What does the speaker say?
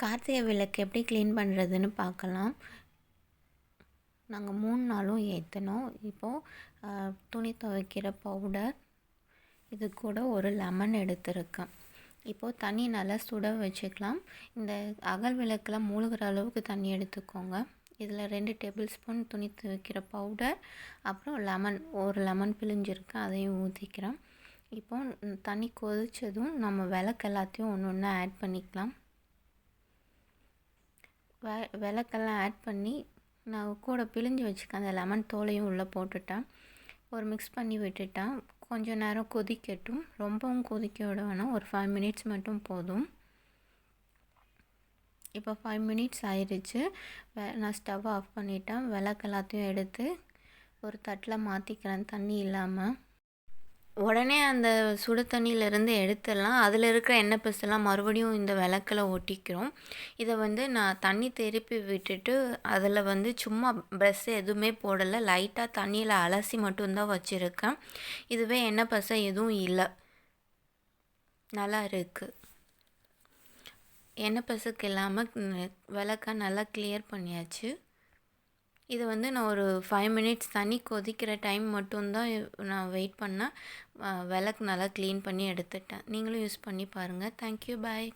கார்த்திகை விளக்கு எப்படி க்ளீன் பண்ணுறதுன்னு பார்க்கலாம். நாங்கள் மூணு நாளும் ஏற்றினோம் இப்போது துணி துவைக்கிற பவுடர் இது கூட ஒரு லெமன் எடுத்திருக்கேன். இப்போது தண்ணி நல்லா சுட வச்சுக்கலாம். இந்த அகல் விளக்கெலாம் மூழ்கிற அளவுக்கு தண்ணி எடுத்துக்கோங்க. இதில் ரெண்டு டேபிள் ஸ்பூன் துணி துவைக்கிற பவுடர் அப்புறம் லெமன் ஒரு லெமன் பிழிஞ்சிருக்கேன் அதையும் ஊற்றிக்கிறேன் இப்போ தண்ணி கொதித்ததும் நம்ம விளக்கு எல்லாத்தையும் ஒன்று ஒன்று ஆட் பண்ணிக்கலாம். வெ விளக்கெல்லாம் ஆட் பண்ணி நான் கூட பிழிஞ்சு வச்சுக்க அந்த லெமன் தோலையும் உள்ளே போட்டுட்டேன். ஒரு மிக்ஸ் பண்ணி விட்டுட்டேன். கொஞ்சம் நேரம் கொதிக்கட்டும். ரொம்பவும் கொதிக்க விட வேணாம். ஒரு ஃபைவ் மினிட்ஸ் மட்டும் போதும். இப்போ ஃபைவ் மினிட்ஸ் ஆயிடுச்சு நான் ஸ்டவ் ஆஃப் பண்ணிட்டேன். விளக்கு எல்லாத்தையும் எடுத்து ஒரு தட்டில் மாற்றிக்கிறேன் தண்ணி இல்லாமல் உடனே அந்த சுடு தண்ணியிலேருந்து எடுத்துடலாம். அதில் இருக்கிற எண்ணெய் பிசுலாம் மறுபடியும் இந்த விளக்கில் ஒட்டிக்கிறோம். இதை வந்து நான் தண்ணி திருப்பி விட்டுட்டு அதில் வந்து சும்மா ப்ரெஷ் எதுவுமே போடலை. லைட்டாக தண்ணியில் அலசி மட்டும்தான் வச்சுருக்கேன். இதுவே எண்ணெய் பசை எதுவும் இல்லை. நல்லா இருக்குது எண்ணெய் பசுக்கு இல்லாமல் விளக்க நல்லா கிளியர் பண்ணியாச்சு. இது வந்து நான் ஒரு ஃபைவ் மினிட்ஸ் தண்ணி கொதிக்கிற டைம் மட்டும்தான் நான் வெயிட் பண்ணேன். விளக்கு நல்லா க்ளீன் பண்ணி எடுத்துட்டேன். நீங்களும் யூஸ் பண்ணி பாருங்கள் தேங்க்யூ பாய்